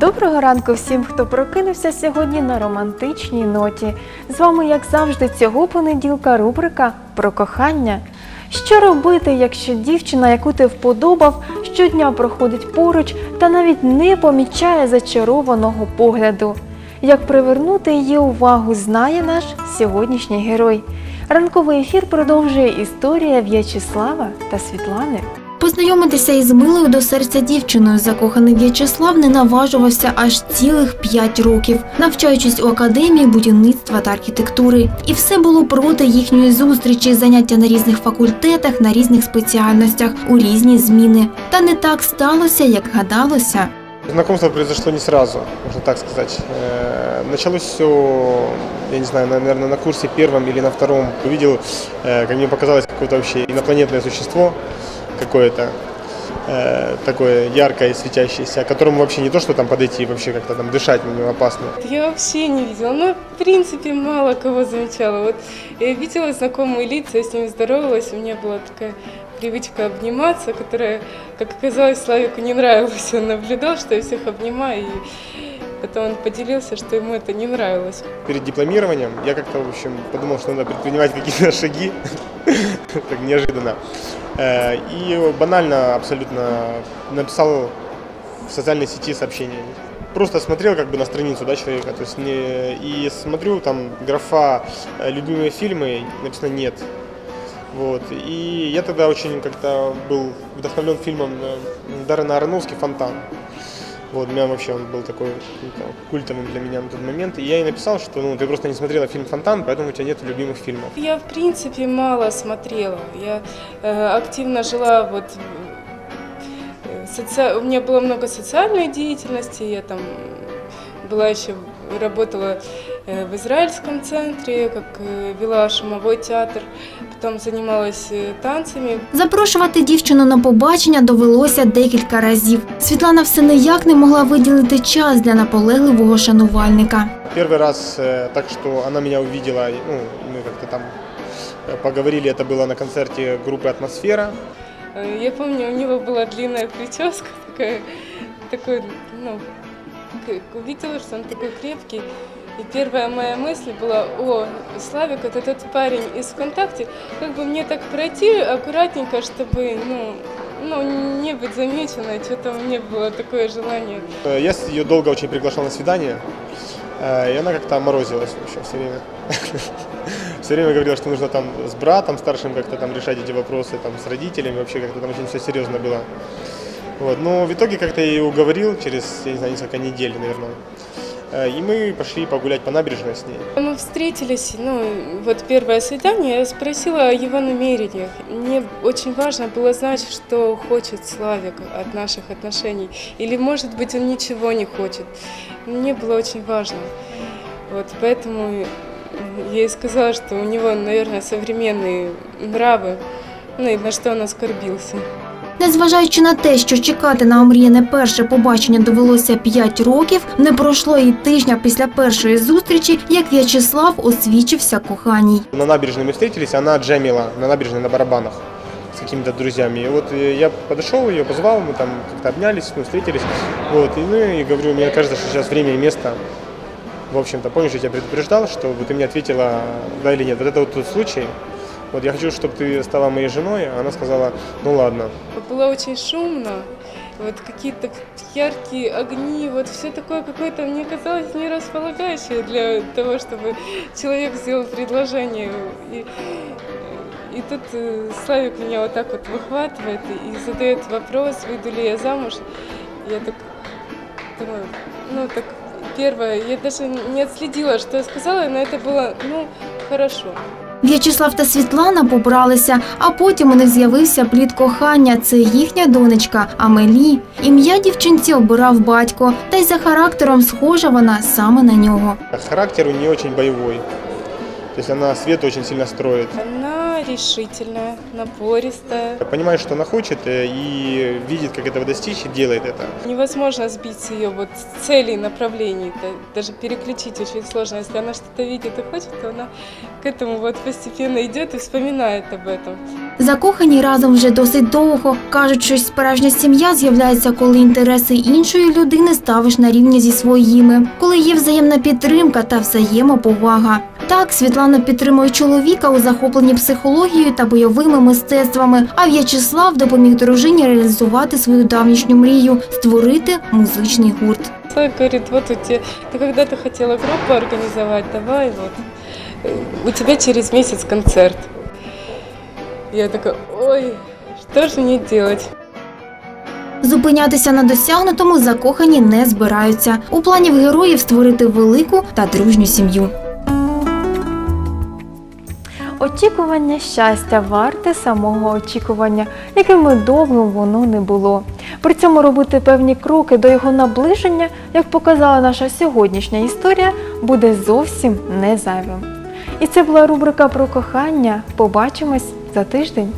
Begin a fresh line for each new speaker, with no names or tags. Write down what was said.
Доброго ранку всім, хто прокинувся сьогодні на романтичній ноті. З вами, як завжди, цього понеділка рубрика про кохання. Що робити, якщо дівчина, яку ти вподобав, щодня проходить поруч та навіть не помічає зачарованого погляду? Як привернути її увагу, знає наш сьогоднішній герой. Ранковий ефір продовжує історія В'ячеслава та Світлани.
Познайомитися із милою до серця дівчиною закоханий В'ячеслав не наважувався аж цілих п'ять років, навчаючись у академії будівництва та архітектури. І все було проти їхньої зустрічі, заняття на різних факультетах, на різних спеціальностях, у різні зміни. Та не так сталося, як гадалося.
Знакомство произошло не сразу, можно так сказать. Э, Началось все, я не знаю, наверное, на курсе первом или на втором. Увидел, э, как мне показалось, какое-то вообще инопланетное существо какое-то, э, такое яркое, светящееся, которому вообще не то, что там подойти, вообще как-то там дышать на него опасно.
Я вообще не видела. Ну, в принципе, мало кого замечала. Вот я видела знакомые лица, я с ними здоровалась. У меня была такая привычка обниматься, которая, как оказалось, Славику не нравилась. Он наблюдал, что я всех обнимаю, и потом он поделился, что ему это не нравилось.
Перед дипломированием я как-то, в общем, подумал, что надо предпринимать какие-то шаги, так неожиданно. Э, И банально абсолютно написал в социальной сети сообщение. Просто смотрел как бы на страницу да, человека, то есть не, и смотрю, там графа э, «любимые фильмы» написано «нет». Вот. И я тогда очень как-то был вдохновлен фильмом э, Даррена Аронофски «Фонтан». Вот, у меня вообще он был такой каким-то культовым для меня на тот момент. И я ей написал, что ну, ты просто не смотрела фильм «Фонтан», поэтому у тебя нет любимых фильмов.
Я, в принципе, мало смотрела. Я э, активно жила вот... э, соци- У меня было много социальной деятельности. Я там была еще работала э, в израильском центре, как э, вела шумовой театр, потом занималась э, танцами.
Запрошувати дівчину на побачення довелося декілька разів. Світлана все ніяк не могла виділити час для наполегливого шанувальника.
Первый раз э, так, что она меня увидела, и, ну, мы как-то там э, поговорили, это было на концерте группы «Атмосфера».
Э, Я помню, у него была длинная прическа, такая, такой, ну, к- увидела, что он такой крепкий. И первая моя мысль была, о, Славик, это тот парень из ВКонтакте, как бы мне так пройти аккуратненько, чтобы, ну, ну, не быть замеченной, что-то меня было такое желание.
Э, Я ее долго очень приглашал на свидание, э, и она как-то морозилась вообще все время. Все время говорила, что нужно там с братом старшим как-то там решать эти вопросы, там с родителями, вообще как-то там очень все серьезно было. Вот. Но в итоге как-то я ее уговорил через, я не знаю, несколько недель, наверное. Э, И мы пошли погулять по набережной с ней.
Мы встретились, ну, вот первое свидание, я спросила о его намерениях. Мне очень важно было знать, что хочет Славик от наших отношений. Или, может быть, он ничего не хочет. Мне было очень важно. Вот, поэтому я и сказала, что у него, наверное, современные нравы, ну и на что он оскорбился.
Незважаючи на те, що чекати на омріяне перше побачення довелося 5 років, не пройшло і тижня після першої зустрічі, як В'ячеслав освічився коханій.
На набережной мы встретились, она джемила на набережной на барабанах с какими-то друзьями. И вот э, я подошел, ее позвал, мы там как-то обнялись, ну, встретились. Вот, и, ну, и говорю, мне кажется, что сейчас время и место. В общем-то, помнишь, я тебя предупреждал, что ты мне ответила да или нет. Вот это вот тот случай. Вот я хочу, чтобы ты стала моей женой. А Она сказала, ну ладно.
Было очень шумно, вот какие-то яркие огни, вот все такое какое-то, мне казалось, не располагающее для того, чтобы человек сделал предложение. И, и тут э, Славик меня вот так вот выхватывает и, задает вопрос, выйду ли я замуж. Я так думаю, ну так первое, я даже не отследила, что я сказала, но это было, ну, хорошо.
В'ячеслав та Світлана побралися, а потім у них з'явився плід кохання. Це їхня донечка Амелі. Ім'я дівчинці обирав батько, та й за характером схожа вона саме на нього.
Характер у неї очень боевой. То есть она Свету очень сильно строит.
Она Она решительная, напористая.
Понимает, что она хочет э, и видит, как этого достичь, и делает это.
Невозможно сбить с ее вот целей, направлений, да, даже переключить очень сложно. Если она что-то видит и хочет, то она к этому вот постепенно идет и вспоминает об этом.
Закохані разом вже досить довго. Кажуть, що справжня сім'я з'являється, коли інтереси іншої людини ставиш на рівні зі своїми, коли є взаємна підтримка та взаємоповага. Так, Світлана підтримує чоловіка у захопленні психологією та бойовими мистецтвами, а В'ячеслав допоміг дружині реалізувати свою давнішню мрію створити музичний гурт.
Человек говорит, вот у тебя, ты когда-то хотела группу организовать, давай вот, у тебя через месяц концерт. Я такая, ой, что же мне делать?
Зупинятися на досягнутому закохані не збираються. У плані героїв створити велику та дружню сім'ю.
Очікування щастя варте самого очікування, яким би довгим воно не було. При цьому робити певні кроки до його наближення, як показала наша сьогоднішня історія, буде зовсім не зайвим. І це була рубрика про кохання. Побачимось за тиждень.